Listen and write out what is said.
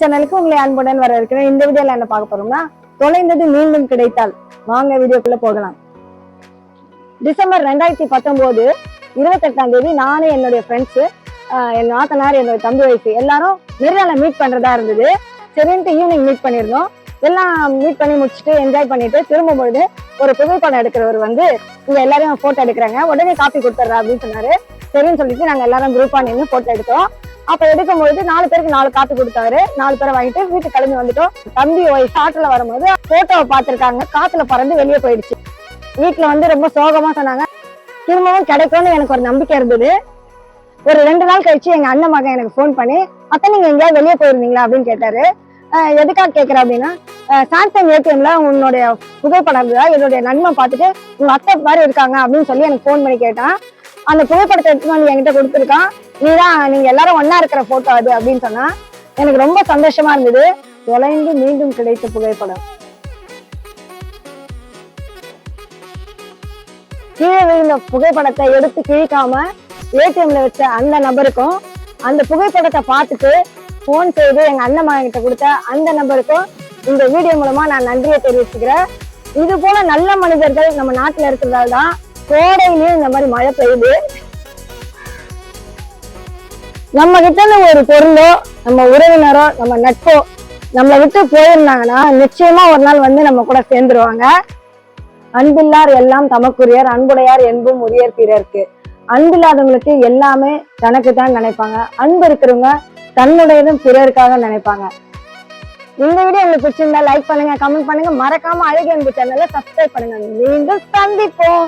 சேனலுக்கு உங்களை அன்புடன் வர இருக்கிறேன் இந்த வீடியோல என்ன பார்க்க போறோம்னா தொலைந்தது மீண்டும் கிடைத்தால் வாங்க வீடியோக்குள்ள போகலாம். டிசம்பர் ரெண்டாயிரத்தி பத்தொன்பது இருபத்தெட்டாம் தேதி நானும் என்னுடைய ஃப்ரெண்ட்ஸு என் நாத்தனார் என்னோட தம்பி வயசு எல்லாரும் மெரினால மீட் பண்றதா இருந்தது. சரின்ட்டு ஈவினிங் மீட் பண்ணியிருந்தோம். எல்லாம் மீட் பண்ணி முடிச்சுட்டு என்ஜாய் பண்ணிட்டு திரும்பும்பொழுது ஒரு புகைப்படம் எடுக்கிறவர் வந்து இங்க எல்லாரையும் போட்டோ எடுக்கிறாங்க. உடனே காப்பி கொடுத்துட்றா அப்படின்னு சொன்னாரு. சரின்னு சொல்லிட்டு நாங்க எல்லாரும் குரூப்பா நின்று போட்டோ எடுத்தோம். அப்ப எடுக்கும்போது நாலு பேருக்கு நாலு காப்பி கொடுத்தாரு. நாலு பேரை வாங்கிட்டு வீட்டுக்கு கிளம்பி வந்துட்டோம். தம்பி ஒய்ஃப் வரும்போது போட்டோவை பார்த்திருக்காங்க. காத்துல பறந்து வெளியே போயிடுச்சு. வீட்டுல வந்து ரொம்ப சோகமா சொன்னாங்க. திரும்பவும் கிடைக்கும்னு எனக்கு ஒரு நம்பிக்கை இருந்தது. ஒரு ரெண்டு நாள் கழிச்சு எங்க அண்ணன் மகன் எனக்கு ஃபோன் பண்ணி அத்தை நீங்க எங்கேயாவது வெளியே போயிருந்தீங்களா? அப்படின்னு கேட்டாரு. எதுக்காக கேட்குற அப்படின்னா சாம்சங் ஏடிஎம்ல உன்னுடைய புகைப்படம் இருந்ததா என்னுடைய நன்மை பார்த்துட்டு உங்க அத்தை மாதிரி இருக்காங்க. அப்படின்னு சொல்லி எனக்கு ஃபோன் பண்ணி கேட்டான். அந்த புகைப்படத்தை எடுத்து வந்து என்கிட்ட கொடுத்துருக்கான். நீதான் நீங்க எல்லாரும் ஒன்னா இருக்கிற போட்டோ அது அப்படின்னு சொன்னா எனக்கு ரொம்ப சந்தோஷமா இருந்தது. தொலைந்து மீண்டும் கிடைத்த புகைப்படம். கீழே விழுந்த புகைப்படத்தை எடுத்து கிழிக்காம ஏடிஎம்ல வச்ச அந்த நபருக்கும் அந்த புகைப்படத்தை பார்த்துட்டு ஃபோன் செய்து எங்க அண்ணன் மகன் கிட்ட கொடுத்த அந்த நபருக்கும் இந்த வீடியோ மூலமா நான் நன்றியை தெரிவிச்சுக்கிறேன். இது போல நல்ல மனிதர்கள் நம்ம நாட்டுல இருக்கிறதால தான் கோடையிலயும் இந்த மாதிரி மழை பெய்யுது. நம்ம கிட்ட ஒரு பொருளோ நம்ம உறவினரோ நம்ம நட்போ நம்மளை விட்டு போயிருந்தாங்கன்னா நிச்சயமா ஒரு நாள் வந்து நம்ம கூட சேர்ந்துருவாங்க. அன்பில்லார் எல்லாம் தமக்குரியர் அன்புடையார் என்பும் உரியர் பிறருக்கு. அன்பில்லாதவங்களுக்கு எல்லாமே தனக்கு தான் நினைப்பாங்க. அன்பு இருக்கிறவங்க தன்னுடையதும் பிறருக்காக நினைப்பாங்க. இந்த வீடியோ உங்களுக்கு பிடிச்சிருந்தா லைக் பண்ணுங்க கமெண்ட் பண்ணுங்க. மறக்காம அழகிய அன்பு சேனலை சப்ஸ்கிரைப் பண்ணுங்க. மீண்டும் சந்திப்போம்.